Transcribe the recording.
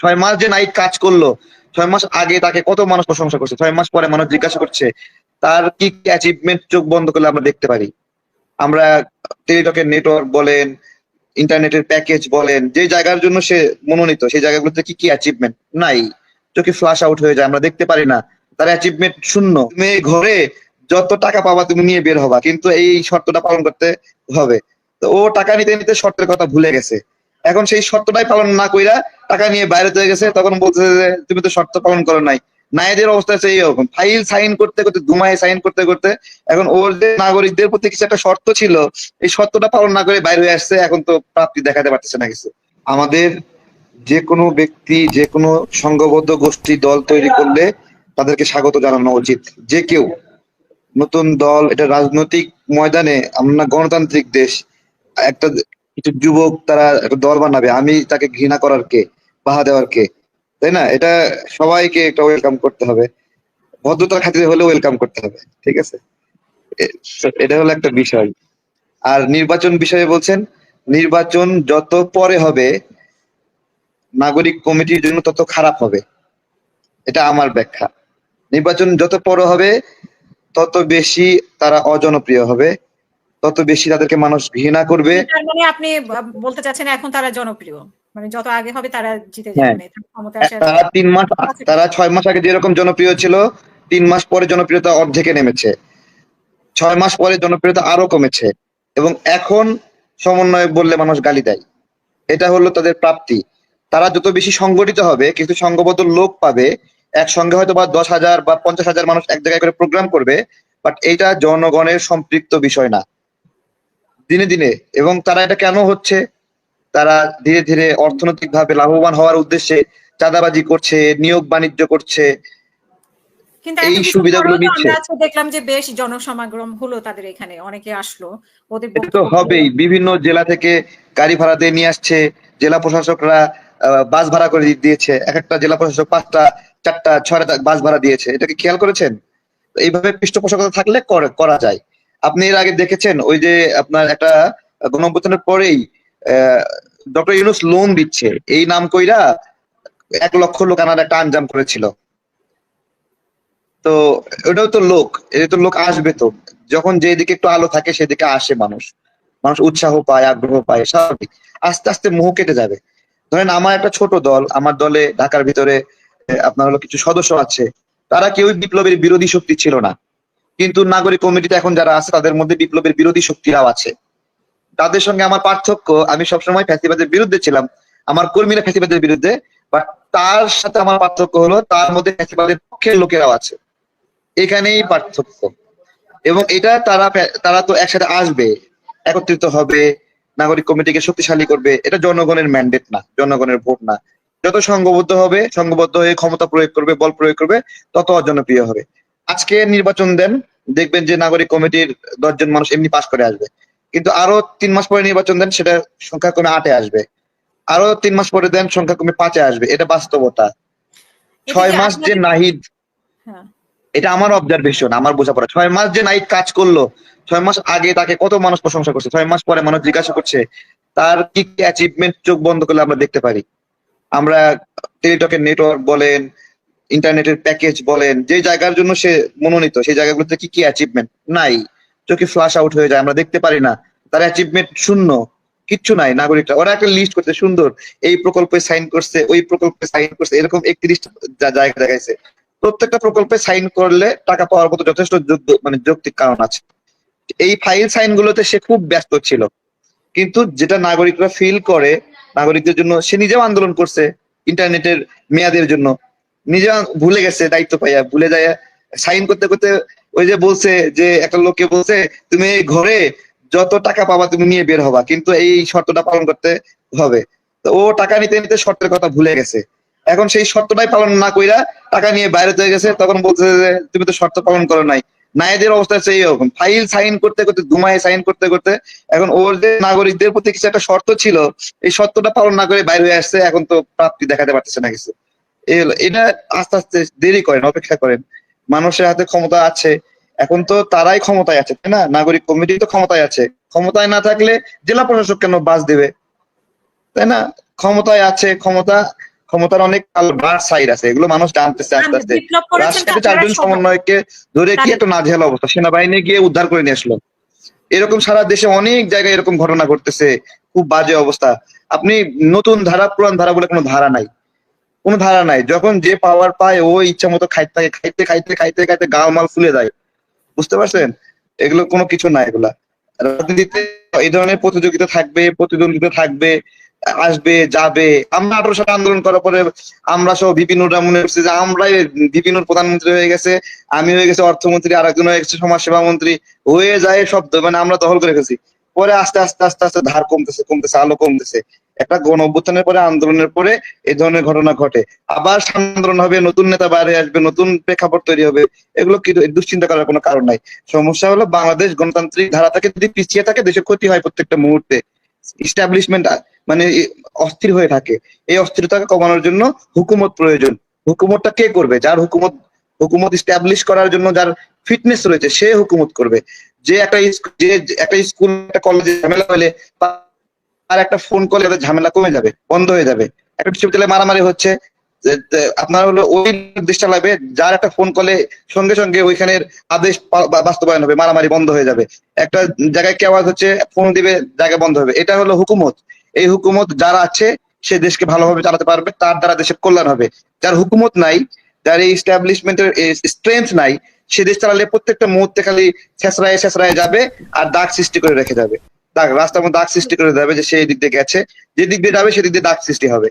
ছয় মাস যে নাইট কাজ করল, ছয় মাস আগে তাকে কত মানুষ প্রশংসা করছে? ছয় মাস পরে মানুষ জিজ্ঞাসা করছে, তার কি অ্যাচিভমেন্ট চোখ বন্ধ করলে আমরা দেখতে পারি? আমরা টেলিটকের নেটওয়ার্ক বলেন ইন্টারনেটের প্যাকেজ বলেন, যে জায়গার জন্য সে মনোনীত, সেই জায়গাগুলোতে কি কি অ্যাচিভমেন্ট নাই? চোখে ফ্লাশ আউট হয়ে যায়, আমরা দেখতে পারি না। তার অ্যাচিভমেন্ট শূন্য। তুমি ঘরে যত টাকা পাবা, তুমি নিয়ে বের হবা, কিন্তু এই শর্তটা পালন করতে হবে। তো ও টাকা নিতে নিতে শর্তের কথা ভুলে গেছে। এখন সেই শর্তটাই পালন না কইরা টাকা নিয়ে বাইরে চলে গেছে, তখন বলছে যে তুমি তো শর্ত পালন করো নাই। নায়েদের অবস্থা হচ্ছে এইরকম। ফাইল সাইন করতে করতে দুমায় সাইন করতে করতে, এখন ওর যে নাগরিকদের প্রতি কিছু একটা শর্ত ছিল, এই শর্তটা পালন না করে বাইরে হয়ে আসছে, এখন তো প্রাপ্তি দেখাতে পারতেছে না কিছু। আমাদের যে কোনো ব্যক্তি যে কোনো সংঘবদ্ধ গোষ্ঠী, দল তৈরি করলে তাদেরকে স্বাগত জানানো উচিত। যে কেউ নতুন দল, এটা রাজনৈতিক ময়দানে আমরা গণতান্ত্রিক দেশ, একটা কিছু যুবক তারা দল বানাবে, আমি তাকে ঘৃণা করার কে বাহা দেওয়ার কে? তাই না? এটা সবাইকে একটা ওয়েলকাম করতে হবে। ভদ্রতার খাতিরে হলে ওয়েলকাম করতে হবে, ঠিক আছে? এটা হলো একটা বিষয়। আর নির্বাচন বিষয়ে বলছেন, নির্বাচন যত পরে হবে, নাগরিক কমিটির জন্য তত খারাপ হবে। এটা আমার ব্যাখ্যা। নির্বাচন যত পরে হবে, তত বেশি তারা অজনপ্রিয় হবে। তত বেশি তাদেরকে মানুষ ঘৃণা করবে। তার মানে আপনি বলতে চাচ্ছেন এখন তারা জনপ্রিয়। মানে যত আগে হবে তারা জিতে হ্যাঁ। যাবে। তারা তারা তিন মাস তারা ছয় মাস আগে যেরকম জনপ্রিয় ছিল তিন মাস পরে জনপ্রিয়তা অর্ধেকে নেমেছে। ছয় মাস পরে জনপ্রিয়তা আরও কমেছে। এবং এখন সমন্বয় বললে মানুষ গালি দেয়। এটা হলো তাদের প্রাপ্তি। তারা যত বেশি সংগঠিত হবে কিছু সংঘবদ্ধ লোক পাবে একসঙ্গে হয়তো বা দশ হাজার বা পঞ্চাশ হাজার মানুষ এক জায়গায় করে প্রোগ্রাম করবে বাট এটা জনগণের সম্পৃক্ত বিষয় না। দিনে দিনে। এবং তারা এটা কেন হচ্ছে? তারা ধীরে ধীরে অর্থনৈতিক ভাবে লাভবান হওয়ার উদ্দেশ্যে চাঁদাবাজি করছে নিয়োগ বাণিজ্য করছে। এই সুবিধাগুলো নিচ্ছে। দেখলাম যে বেশ জনসমাগম হলো তাদের এখানে। অনেকে আসলো ওদের তো হবেই। বিভিন্ন জেলা থেকে গাড়ি ভাড়া দিয়ে নিয়ে আসছে। জেলা প্রশাসকরা আহ, বাস ভাড়া করে দিয়েছে। এক একটা জেলা প্রশাসক পাঁচটা চারটা ছয়টা বাস ভাড়া দিয়েছে। এটা কি খেয়াল করেছেন? এইভাবে পৃষ্ঠপোষকতা থাকলে করা যায়। আপনি এর আগে দেখেছেন ওই যে আপনার একটা গণঅভ্যুত্থানের পরেই ডক্টর ইউনুস লোন দিচ্ছে। এই নাম কইরা এক লক্ষ লোক আনার একটা আঞ্জাম করেছিল। তো ওটাও তো লোক এটা তো লোক আসবে তো। যখন যেদিকে একটু আলো থাকে সেদিকে আসে মানুষ। মানুষ উৎসাহ পায়, আগ্রহ পায়, স্বাভাবিক। আস্তে আস্তে মোহ কেটে যাবে। ধরেন আমার একটা ছোট দল, আমার দলে ঢাকার ভিতরে আপনার হলো কিছু সদস্য আছে। তারা কেউই বিপ্লবের বিরোধী শক্তি ছিল না। কিন্তু নাগরিক কমিটিতে এখন যারা আছে, তাদের মধ্যে বিপ্লবের বিরোধী শক্তিরাও আছে। তাদের সঙ্গে আমার পার্থক্য, আমি সবসময় ফ্যাসিবাদের বিরুদ্ধে ছিলাম। আমার কর্মীরা ফ্যাসিবাদের বিরুদ্ধে বাট তার সাথে আমার পার্থক্য হলো, তার মধ্যে ফ্যাসিবাদের পক্ষের লোকেরাও আছে। এখানেই পার্থক্য। এবং এটা তারা তারা তো একসাথে আসবে, একত্রিত হবে, নাগরিক কমিটিকে শক্তিশালী করবে, এটা জনগণের ম্যান্ডেট না, জনগণের ভোট না। যত সংঘবদ্ধ হবে, সংঘবদ্ধ হয়ে ক্ষমতা প্রয়োগ করবে, বল প্রয়োগ করবে, তত অজনপ্রিয় হবে। আজকে নির্বাচন দেন দেখবেন যে নাগরিক কমিটির দশজন মানুষ এমনি পাশ করে আসবে। কিন্তু আরও তিন মাস পরে নির্বাচন দেন সেটা সংখ্যা কমে আটে আসবে। আরও তিন মাস পরে দেন সংখ্যা কমে পাঁচে আসবে। এটা বাস্তবতা। ছয় মাস যে নাহিদ হ্যাঁ। এটা আমার অবজারভেশন আমার বোঝাপড়া। ছয় মাস যে নাইট কাজ করল ছয় মাস আগে তাকে কত মানুষ প্রশংসা করছে? ছয় মাস পরে মানুষ জিজ্ঞাসা করছে তার কি কি অ্যাচিভমেন্ট চোখ বন্ধ করলে আমরা দেখতে পারি? আমরা টেলিটকের নেটওয়ার্ক বলেন ইন্টারনেটের প্যাকেজ বলেন, যে জায়গার জন্য সে মনোনীত, সেই জায়গাগুলোতে কি কি অ্যাচিভমেন্ট নাই। চোখে ফ্লাশ আউট হয়ে যায়, আমরা দেখতে পারি না। তার অ্যাচিভমেন্ট শূন্য, কিচ্ছু নাই, নাগরিকরা। ওরা একটা লিস্ট করছে, সুন্দর। এই প্রকল্পে সাইন করছে, ওই প্রকল্পে সাইন করছে, এরকম একত্রিশটা জায়গা দেখাইছে। প্রত্যেকটা প্রকল্পে সাইন করলে টাকা পাওয়ার মতো যথেষ্ট যোগ্য- মানে যৌক্তিক কারণ আছে। এই ফাইল সাইন গুলোতে সে খুব ব্যস্ত ছিল। কিন্তু যেটা নাগরিকরা ফিল করে, নাগরিকদের জন্য সে নিজেও আন্দোলন করছে, ইন্টারনেটের মেয়াদের জন্য। নিজে ভুলে গেছে, দায়িত্ব পাইয়া, ভুলে যায় সাইন করতে করতে ওই যে বলছে যে একটা লোককে বলছে, তুমি এই ঘরে যত টাকা পাবা তুমি নিয়ে বের হবা। কিন্তু এই শর্তটা পালন করতে হবে। তো ও টাকা নিতে নিতে শর্তের কথা ভুলে গেছে। এখন সেই শর্তটাই পালন না কইরা টাকা নিয়ে বাইরে চলে গেছে, তখন বলছে যে, তুমি তো শর্ত পালন করো নাই। নায়েদের অবস্থা হচ্ছে এইরকম। ফাইল সাইন করতে করতে দুমায় সাইন করতে করতে এখন ওর যে নাগরিকদের প্রতি কিছু একটা শর্ত ছিল, এই শর্তটা পালন না করে বাইরে হয়ে আসছে, এখন তো প্রাপ্তি দেখাতে পারতেছে না কিছু। এটা আস্তে আস্তে দেরি করেন অপেক্ষা করেন। মানুষের হাতে ক্ষমতা আছে এখন তো তারাই ক্ষমতায় আছে তাই না? নাগরিক কমিটি তো ক্ষমতায় আছে। ক্ষমতায় না থাকলে জেলা প্রশাসক কেন বাস দেবে? তাই না? ক্ষমতায় আছে ক্ষমতা ক্ষমতার অনেক সাইড আছে এগুলো মানুষ জানতেছে আস্তে আস্তে। রাজশাহীতে চারজন। সমন্বয়কে ধরে কি একটা নাজেহাল অবস্থা? সেনাবাহিনী গিয়ে উদ্ধার করে নিয়ে আসলো। এরকম সারা দেশে অনেক জায়গায় এরকম ঘটনা ঘটতেছে। খুব বাজে অবস্থা। আপনি নতুন ধারা পুরান ধারা বলে কোনো ধারা নাই। কোনো ধারা নাই। যখন যে পাওয়ার পায়, ও ইচ্ছা মতো খাইতে থাকে, খাইতে খাইতে খাইতে খাইতে গালমাল ফুলে যায়। বুঝতে পারছেন? এগুলো কোনো কিছু না এগুলা। রাজনীতিতে এই ধরনের প্রতিযোগিতা থাকবে, প্রতিদ্বন্দ্বিতা থাকবে, আসবে, যাবে। আমরা আঠারো সালে আন্দোলন করার পরে আমরা সব বিপিনুররা মনে করছি যে আমরাই বিপিনুর প্রধানমন্ত্রী হয়ে গেছে, আমি হয়ে গেছি অর্থমন্ত্রী আর একজন হয়ে গেছে সমাজ সেবা মন্ত্রী, হয়ে যায় সব মানে আমরা দখল করে গেছি পরে আস্তে আস্তে আস্তে আস্তে ধার কমতেছে কমতেছে, আলো কমতেছে। একটা গণ অভ্যুত্থানের পরে আন্দোলনের পরে এই ধরনের ঘটনা ঘটে। আবার আন্দোলন হবে, নতুন নেতা বাইরে আসবে, নতুন প্রেক্ষাপট তৈরি হবে। এগুলো কি দুশ্চিন্তা করার কোনো কারণ নাই। সমস্যা হলো বাংলাদেশ গণতান্ত্রিক ধারা থেকে যদি পিছিয়ে থাকে, দেশের ক্ষতি হয় প্রত্যেকটা মুহূর্তে। ইস্টাবলিশমেন্ট মানে অস্থির হয়ে থাকে। এই অস্থিরতাকে কমানোর জন্য হুকুমত প্রয়োজন। হুকুমতটা কে করবে? যার হুকুমত হুকুমত ইস্টাবলিশ করার জন্য যার ফিটনেস রয়েছে, সে হুকুমত করবে। যে একটা যে একটা স্কুল, একটা কলেজে ঝামেলা হলে আর একটা ফোন কলে তাদের ঝামেলা কমে যাবে, বন্ধ হয়ে যাবে। একটা বিশ্ববিদ্যালয়ে মারামারি হচ্ছে আপনার হলো ওই নির্দেশটা লাগবে, যার একটা ফোন কলে সঙ্গে সঙ্গে ওইখানের আদেশ বাস্তবায়ন হবে, মারামারি বন্ধ হয়ে যাবে। একটা জায়গায় কি আওয়াজ হচ্ছে ফোন দিবে জায়গা বন্ধ হবে। এটা হলো হুকুমত। এই হুকুমত যারা আছে, সে দেশকে ভালোভাবে চালাতে পারবে, তার দ্বারা দেশের কল্যাণ হবে। যার হুকুমত নাই, যার এই ইস্টাবলিশমেন্টের স্ট্রেংথ নাই সে দেশ চালালে প্রত্যেকটা মুহূর্তে খালি ছেঁচড়ায় ছেঁচড়ায় যাবে আর দাগ সৃষ্টি করে রেখে যাবে। দাগ, রাস্তার মধ্যে দাগ সৃষ্টি করে যাবে যে সেই দিক দিয়ে গেছে। যে দিক দিয়ে যাবে সেদিক দিয়ে দাগ সৃষ্টি হবে।